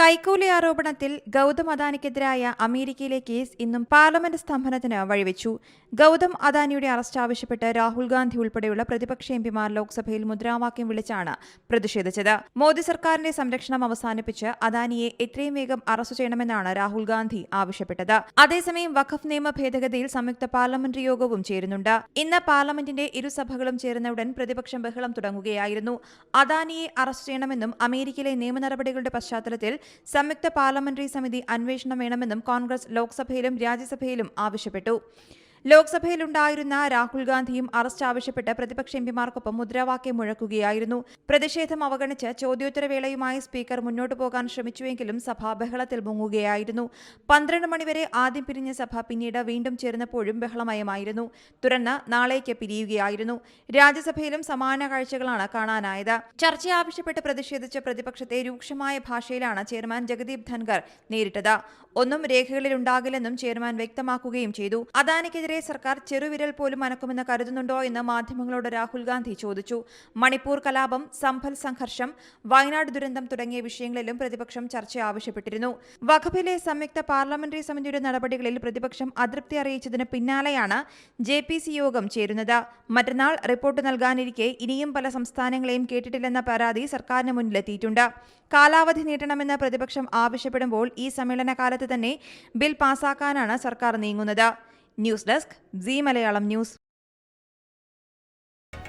കൈക്കൂലി ആരോപണത്തിൽ ഗൗതം അദാനിക്കെതിരായ അമേരിക്കയിലെ കേസ് ഇന്നും പാർലമെന്റ് സ്തംഭനത്തിന് വഴിവെച്ചു. ഗൗതം അദാനിയുടെ അറസ്റ്റ് ആവശ്യപ്പെട്ട് രാഹുൽ ഗാന്ധി ഉൾപ്പെടെയുള്ള പ്രതിപക്ഷ എംപിമാർ ലോക്സഭയിൽ മുദ്രാവാക്യം വിളിച്ചാണ് പ്രതിഷേധിച്ചത്. മോദി സർക്കാരിന്റെ സംരക്ഷണം അവസാനിപ്പിച്ച് അദാനിയെ എത്രയും വേഗം അറസ്റ്റ് ചെയ്യണമെന്നാണ് രാഹുൽ ഗാന്ധി ആവശ്യപ്പെട്ടത്. അതേസമയം വഖഫ് നിയമ ഭേദഗതിയിൽ സംയുക്ത പാർലമെന്ററി യോഗവും ചേരുന്നുണ്ട്. ഇന്ന് പാർലമെന്റിന്റെ ഇരുസഭകളും ചേരുന്ന ഉടൻ പ്രതിപക്ഷം ബഹളം തുടങ്ങുകയായിരുന്നു. അദാനിയെ അറസ്റ്റ് ചെയ്യണമെന്നും അമേരിക്കയിലെ നിയമ നടപടികളുടെ പശ്ചാത്തലത്തിൽ സംയുക്ത പാർലമെന്ററി സമിതി അന്വേഷണം വേണമെന്നും കോൺഗ്രസ് ലോക്സഭയിലും രാജ്യസഭയിലും ആവശ്യപ്പെട്ടു. ലോക്സഭയിലുണ്ടായിരുന്ന രാഹുൽ ഗാന്ധിയും അറസ്റ്റ് ആവശ്യപ്പെട്ട് പ്രതിപക്ഷ എംപിമാർക്കൊപ്പം മുദ്രാവാക്യം മുഴക്കുകയായിരുന്നു. പ്രതിഷേധം അവഗണിച്ച് ചോദ്യോത്തരവേളയുമായി സ്പീക്കർ മുന്നോട്ട് പോകാൻ ശ്രമിച്ചുവെങ്കിലും സഭ ബഹളത്തിൽ മുങ്ങുകയായിരുന്നു. പന്ത്രണ്ട് മണിവരെ ആദ്യം പിരിഞ്ഞ സഭ പിന്നീട് വീണ്ടും ചേർന്നപ്പോഴും ബഹളമയമായിരുന്നു. തുടർന്ന് നാളേക്ക് പിരിയുകയായിരുന്നു. രാജ്യസഭയിലും സമാന കാഴ്ചകളാണ് കാണാനായത്. ചർച്ച ആവശ്യപ്പെട്ട് പ്രതിഷേധിച്ച പ്രതിപക്ഷത്തെ രൂക്ഷമായ ഭാഷയിലാണ് ചെയർമാൻ ജഗദീപ് ധൻഖർ നേരിട്ടത്. ഒന്നും രേഖകളിലുണ്ടാകില്ലെന്നും ചെയർമാൻ വ്യക്തമാക്കുകയും ചെയ്തു. അദാനിക്കെതിരെ സർക്കാർ ചെറുവിരൽ പോലും അനക്കുമെന്ന് കരുതുന്നുണ്ടോ എന്ന് മാധ്യമങ്ങളോട് രാഹുൽ ഗാന്ധി ചോദിച്ചു. മണിപ്പൂർ കലാപം സംഭൽ സംഘർഷം വയനാട് ദുരന്തം തുടങ്ങിയ വിഷയങ്ങളിലും പ്രതിപക്ഷം ചർച്ച ആവശ്യപ്പെട്ടിരുന്നു. വഖഫിലെ സംയുക്ത പാർലമെന്ററി സമിതിയുടെ നടപടികളിൽ പ്രതിപക്ഷം അതൃപ്തി അറിയിച്ചതിന് പിന്നാലെയാണ് ജെ യോഗം ചേരുന്നത്. മറ്റന്നാൾ റിപ്പോർട്ട് നൽകാനിരിക്കെ ഇനിയും പല സംസ്ഥാനങ്ങളെയും കേട്ടിട്ടില്ലെന്ന പരാതി സർക്കാരിന് മുന്നിലെത്തിയിട്ടുണ്ട്. കാലാവധി നീട്ടണമെന്ന് പ്രതിപക്ഷം ആവശ്യപ്പെടുമ്പോൾ ഈ സമ്മേളനകാലത്ത് തന്നെ ബിൽ പാസാക്കാനാണ് സർക്കാർ നീങ്ങുന്നത്. News desk Zee Malayalam news.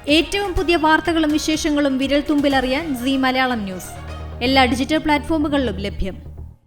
ഏറ്റവും പുതിയ വാർത്തകളും വിശേഷങ്ങളും വിരൽ തുമ്പിലറിയാൻ സി മലയാളം ന്യൂസ്. എല്ലാ ഡിജിറ്റൽ പ്ലാറ്റ്ഫോമുകളിലും ലഭ്യം.